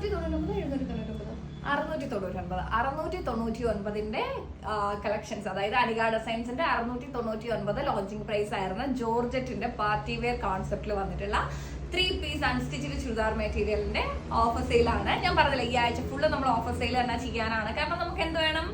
അറുന്നൂറ്റി തൊണ്ണൂറ്റൊമ്പത് എഴുന്നൂറ്റി തൊണ്ണൂറ്റൊമ്പത് അറുന്നൂറ്റി തൊണ്ണൂറ്റൊൻപത് അറുന്നൂറ്റി തൊണ്ണൂറ്റി ഒൻപതിന്റെ കളക്ഷൻസ് അതായത് അനിക ഡിസൈൻസിന്റെ അറുന്നൂറ്റി തൊണ്ണൂറ്റി ഒൻപത് ലോഞ്ചിങ് പ്രൈസ് ആയിരുന്ന ജോർജറ്റിന്റെ പാർട്ടി വെയർ കോൺസെപ്റ്റിൽ വന്നിട്ടുള്ള ത്രീ പീസ് അൺസ്റ്റിച്ചിഡ് ചുരിദാർ മെറ്റീരിയലിന്റെ ഓഫർ സെയിലാണ് ഞാൻ പറഞ്ഞില്ല ഈ ആഴ്ച ഫുള്ള് നമ്മൾ ഓഫർ സെയിൽ തന്നെ ചെയ്യാനാണ്. കാരണം നമുക്ക് എന്ത് വേണം?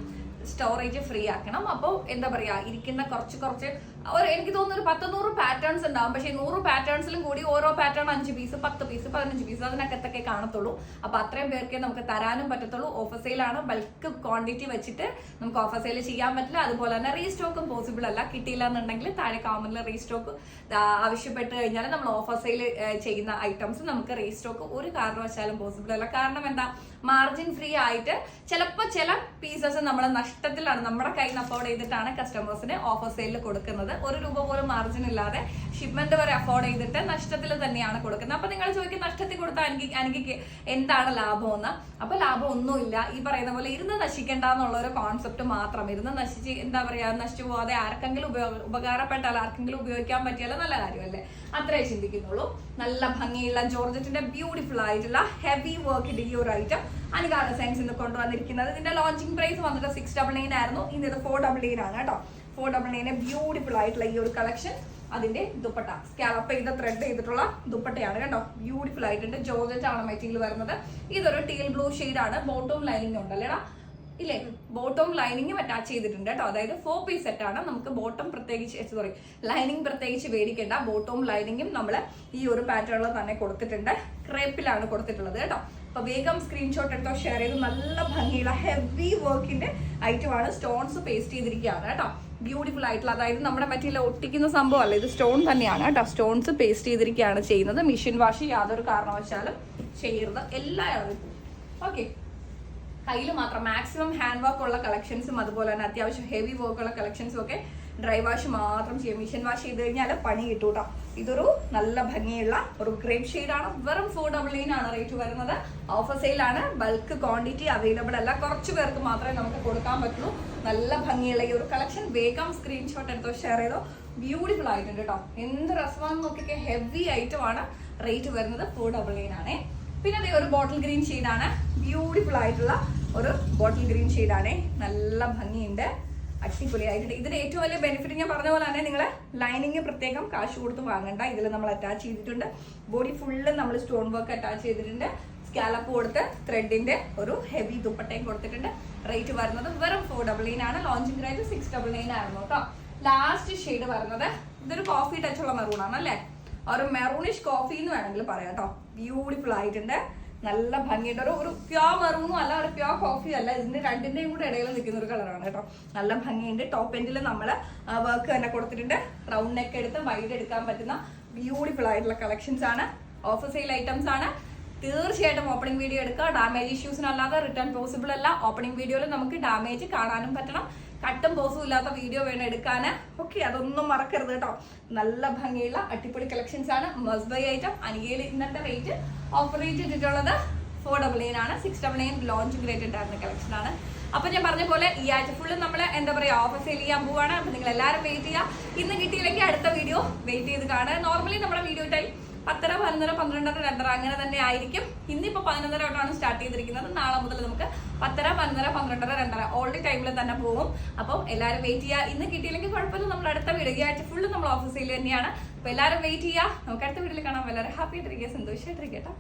സ്റ്റോറേജ് ഫ്രീ ആക്കണം. അപ്പോൾ എന്താ പറയുക ഇരിക്കുന്ന കുറച്ച് കുറച്ച് ഒരു എനിക്ക് തോന്നുന്നു ഒരു പത്ത് നൂറ് പാറ്റേൺസ് ഉണ്ടാവും. പക്ഷേ നൂറ് പാറ്റേൺസിലും കൂടി ഓരോ പാറ്റേൺ അഞ്ച് പീസ് പത്ത് പീസ് പതിനഞ്ച് പീസ് അതിനകത്തൊക്കെ കാണത്തുള്ളൂ. അപ്പോൾ അത്രയും പേർക്കേ നമുക്ക് തരാനും പറ്റത്തുള്ളൂ. ഓഫർ സെയിലാണ് ബൾക്ക് ക്വാണ്ടിറ്റി വെച്ചിട്ട് നമുക്ക് ഓഫർ സെയിൽ ചെയ്യാൻ പറ്റില്ല. അതുപോലെ തന്നെ റീസ്റ്റോക്കും പോസിബിൾ അല്ല. കിട്ടിയില്ല എന്നുണ്ടെങ്കിൽ താഴെ കോമണിൽ റീസ്റ്റോക്ക് ആവശ്യപ്പെട്ട് കഴിഞ്ഞാൽ നമ്മൾ ഓഫർ സെയിൽ ചെയ്യുന്ന ഐറ്റംസ് നമുക്ക് റീസ്റ്റോക്ക് ഒരു കാരണവശാലും പോസിബിൾ അല്ല. കാരണം എന്താ? മാർജിൻ ഫ്രീ ആയിട്ട് ചിലപ്പോൾ ചില പീസസ് നമ്മൾ നഷ്ടത്തിലാണ് നമ്മുടെ കയ്യിൽ നിന്ന് അഫോർഡ് ചെയ്തിട്ടാണ് കസ്റ്റമേഴ്സിന് ഓഫർ സെയിലിൽ കൊടുക്കുന്നത്. ഒരു രൂപ പോലും മാർജിൻ ഇല്ലാതെ ഷിപ്മെന്റ് വരെ അഫോർഡ് ചെയ്തിട്ട് നഷ്ടത്തിൽ തന്നെയാണ് കൊടുക്കുന്നത്. അപ്പൊ നിങ്ങൾ ചോദിക്കും നഷ്ടത്തിൽ കൊടുത്താൽ എനിക്ക് എനിക്ക് എന്താണ് ലാഭം എന്ന് അപ്പൊ ലാഭം ഒന്നുമില്ല ഈ പറയുന്ന പോലെ ഇരുന്ന് നശിക്കേണ്ട എന്നുള്ള ഒരു കോൺസെപ്റ്റ് മാത്രം. ഇരുന്ന് നശിച്ച് എന്താ പറയാ നശിച്ചു പോവാതെ ആർക്കെങ്കിലും ഉപയോഗ ഉപകാരപ്പെട്ടാൽ ആർക്കെങ്കിലും ഉപയോഗിക്കാൻ പറ്റിയാൽ നല്ല കാര്യമല്ലേ? അത്രേ ചിന്തിക്കുന്നുള്ളൂ. നല്ല ഭംഗിയുള്ള ജോർജറ്റിന്റെ ബ്യൂട്ടിഫുൾ ആയിട്ടുള്ള ഹെവി വർക്കിന്റെ ഈ ഐറ്റം അനികാല സയൻസ് ഇന്ന് കൊണ്ടുവന്നിരിക്കുന്നത്. ഇതിന്റെ ലോഞ്ചിങ് പ്രൈസ് വന്നിട്ട് സിക്സ് ഡബിൾ നയൻ ആയിരുന്നു. ഇന്ന് ഇത് ഫോർ ഡബിൾ നയൻ ആണ് കേട്ടോ. ഫോർ ഡബിൾ നൈനെ ബ്യൂട്ടിഫുൾ ആയിട്ടുള്ള ഈ ഒരു കളക്ഷൻ അതിന്റെ ദുപ്പട്ട. സ്കാലപ്പ് ചെയ്ത ത്രെഡ് ചെയ്തിട്ടുള്ള ദുപ്പട്ടയാണ് കേട്ടോ. ബ്യൂട്ടിഫുൾ ആയിട്ടുണ്ട്. ജോർജറ്റ് ആണ് മെറ്റീരിയൽ വരുന്നത്. ഇതൊരു ടീൽ ബ്ലൂ ആണ്. ബോട്ടോം ലൈനിങ് ഉണ്ടല്ലേടാ ഇല്ലേ? ബോട്ടോം ലൈനിങ്ങും അറ്റാച്ച് ചെയ്തിട്ടുണ്ട് കേട്ടോ. അതായത് ഫോർ പീസ് സെറ്റ് ആണ്. നമുക്ക് ബോട്ടം പ്രത്യേകിച്ച് സോറി ലൈനിങ് പ്രത്യേകിച്ച് മേടിക്കേണ്ട ബോട്ടവും ലൈനിങ്ങും നമ്മൾ ഈ ഒരു പാറ്റേണിൽ തന്നെ കൊടുത്തിട്ടുണ്ട്. ക്രേപ്പിലാണ് കൊടുത്തിട്ടുള്ളത് കേട്ടോ. അപ്പൊ വേഗം സ്ക്രീൻഷോട്ട് എടുത്തോ ഷെയർ ചെയ്ത്. നല്ല ഭംഗിയുള്ള ഹെവി വർക്കിന്റെ ഐറ്റമാണ് സ്റ്റോൺസ് പേസ്റ്റ് ചെയ്തിരിക്കുകയാണ് കേട്ടോ. ബ്യൂട്ടിഫുൾ ആയിട്ടുള്ള അതായത് നമ്മുടെ മറ്റേ ഒട്ടിക്കുന്ന സംഭവമല്ല ഇത് സ്റ്റോൺ തന്നെയാണ് കേട്ടോ. സ്റ്റോൺസ് പേസ്റ്റ് ചെയ്തിരിക്കുകയാണ് ചെയ്യുന്നത്. മെഷീൻ വാഷ് യാതൊരു കാരണവശാലും ചെയ്യരുത്. എല്ലാവരും ഓക്കെ കയ്യിൽ മാത്രം മാക്സിമം ഹാൻഡ് വർക്ക് ഉള്ള കളക്ഷൻസും അതുപോലെ തന്നെ അത്യാവശ്യം ഹെവി വർക്ക് ഉള്ള കളക്ഷൻസും ഒക്കെ ഡ്രൈ വാഷ് മാത്രം ചെയ്യും. മിഷൻ വാഷ് ചെയ്ത് കഴിഞ്ഞാൽ പണി കിട്ടും കേട്ടോ ഇതൊരു നല്ല ഭംഗിയുള്ള ഒരു ഗ്രേപ്പ് ആണ്. വെറും ഫോർ ഡബിൾ ആണ് റേറ്റ് വരുന്നത്. ഓഫർ സെയിലാണ് ബൾക്ക് ക്വാണ്ടിറ്റി അവൈലബിൾ അല്ല. കുറച്ച് പേർക്ക് മാത്രമേ നമുക്ക് കൊടുക്കാൻ പറ്റുള്ളൂ. നല്ല ഭംഗിയുള്ള ഈ ഒരു കളക്ഷൻ വേഗം സ്ക്രീൻഷോട്ട് എടുത്തോ ഷെയർ ചെയ്തോ. ബ്യൂട്ടിഫുൾ ആയിട്ടുണ്ട് കേട്ടോ എന്ത് രസമാണെന്ന് നോക്കിയൊക്കെ ഹെവി ഐറ്റം ആണ് റേറ്റ് വരുന്നത് ഫോർ ഡബിൾ ആണ്. പിന്നെ അതേ ഒരു ബോട്ടിൽ ഗ്രീൻ ഷെയ്ഡാണ് ബ്യൂട്ടിഫുൾ ആയിട്ടുള്ള ഒരു ബോട്ടിൽ ഗ്രീൻ ആണ്. നല്ല ഭംഗിയുണ്ട്. അടിപൊളിയായിട്ടുണ്ട് ഇതിന് ഏറ്റവും വലിയ ബെനിഫിറ്റ് ഞാൻ പറഞ്ഞ പോലെ തന്നെ നിങ്ങൾ ലൈനിങ് പ്രത്യേകം കാശ് കൊടുത്ത് വാങ്ങണ്ട. ഇതിൽ നമ്മൾ അറ്റാച്ച് ചെയ്തിട്ടുണ്ട്. ബോഡി ഫുള്ള് നമ്മൾ സ്റ്റോൺ വർക്ക് അറ്റാച്ച് ചെയ്തിട്ടുണ്ട്. സ്കാലപ്പ് കൊടുത്ത് ത്രെഡിന്റെ ഒരു ഹെവി ദുപ്പട്ടയും കൊടുത്തിട്ടുണ്ട്. റേറ്റ് വരുന്നത് വെറും ഫോർ ഡബിൾ നയൻ ആണ്. Launching rate six double nine ആയിരുന്നു കേട്ടോ. ലാസ്റ്റ് ഷെയ്ഡ് വരുന്നത് ഇതൊരു കോഫി ടച്ചുള്ള മെറൂൺ ആണ് അല്ലേ ഒരു മെറൂണിഷ് കോഫി എന്ന് വേണമെങ്കിൽ പറയാം കേട്ടോ. ബ്യൂട്ടിഫുൾ ആയിട്ടുണ്ട്. നല്ല ഭംഗിയുണ്ട്. ഒരു ഒരു പ്യോർ മെറൂണും അല്ല ഒരു പ്യോർ കോഫി അല്ല. ഇതിന്റെ രണ്ടിന്റെയും കൂടെ ഇടയിൽ നിൽക്കുന്ന ഒരു കളറാണ് കേട്ടോ. നല്ല ഭംഗിയുണ്ട്. ടോപ്പ് എൻഡിൽ നമ്മൾ വർക്ക് തന്നെ കൊടുത്തിട്ടുണ്ട്. റൗണ്ട് നെക്ക് എടുത്ത് വൈഡ് എടുക്കാൻ പറ്റുന്ന ബ്യൂട്ടിഫുൾ ആയിട്ടുള്ള കളക്ഷൻസ് ആണ്. ഓഫർ സെയിൽ ഐറ്റംസ് ആണ്. തീർച്ചയായിട്ടും ഓപ്പണിംഗ് വീഡിയോ എടുക്കുക. ഡാമേജ് ഇഷ്യൂസിനല്ലാതെ റിട്ടേൺ പോസിബിൾ അല്ല. ഓപ്പണിംഗ് വീഡിയോയിൽ നമുക്ക് ഡാമേജ് കാണാനും പറ്റണം. കട്ടും പോസും ഇല്ലാത്ത വീഡിയോ വേണം എടുക്കാൻ ഓക്കെ അതൊന്നും മറക്കരുത് കേട്ടോ. നല്ല ഭംഗിയുള്ള അടിപൊളി കളക്ഷൻസ് ആണ് മസ്റ്റ് ബൈ ഐറ്റം അനികയിൽ ഇന്നത്തെ റേറ്റ് ഓഫർ റേറ്റ് ഇട്ടിട്ടുള്ളത് ഫോർ ഡബിൾ നയൻ ആണ്. Six double nine launch rate ഉണ്ടായിരുന്ന കളക്ഷൻ ആണ്. അപ്പൊ ഞാൻ പറഞ്ഞ പോലെ ഈ ആഴ്ച ഫുള്ള് നമ്മൾ എന്താ പറയാ ഓഫർ സെയിൽ ചെയ്യാൻ പോവാണ്. അപ്പൊ നിങ്ങൾ എല്ലാവരും വെയിറ്റ് ചെയ്യുക ഇന്ന് കിട്ടിയില്ലെങ്കിൽ അടുത്ത വീഡിയോ വെയിറ്റ് ചെയ്ത് കാണുക. നോർമലി നമ്മുടെ വീഡിയോ ടൈം പത്തര പതിനൊന്നര പന്ത്രണ്ടര രണ്ടര അങ്ങനെ തന്നെ ആയിരിക്കും. ഇന്നിപ്പോ പതിനൊന്നര തൊട്ടാണ് സ്റ്റാർട്ട് ചെയ്തിരിക്കുന്നത്. നാളെ മുതൽ നമുക്ക് പത്തര പതിനൊന്നര പന്ത്രണ്ടര രണ്ടര ഓൾറെഡി ടൈമിൽ തന്നെ പോകും. അപ്പം എല്ലാവരും വെയിറ്റ് ചെയ്യുക ഇന്ന് കിട്ടിയില്ലെങ്കിൽ കുഴപ്പമില്ല നമ്മൾ അടുത്ത വീഡിയോ ആഴ്ച ഫുള്ള് നമ്മൾ ഓഫീസിൽ തന്നെയാണ്. അപ്പൊ എല്ലാവരും വെയിറ്റ് ചെയ്യുക നമുക്ക് അടുത്ത വീട്ടിൽ കാണാം. എല്ലാവരും ഹാപ്പി ആയിട്ടിരിക്കുക സന്തോഷമായിട്ടിരിക്കട്ടെ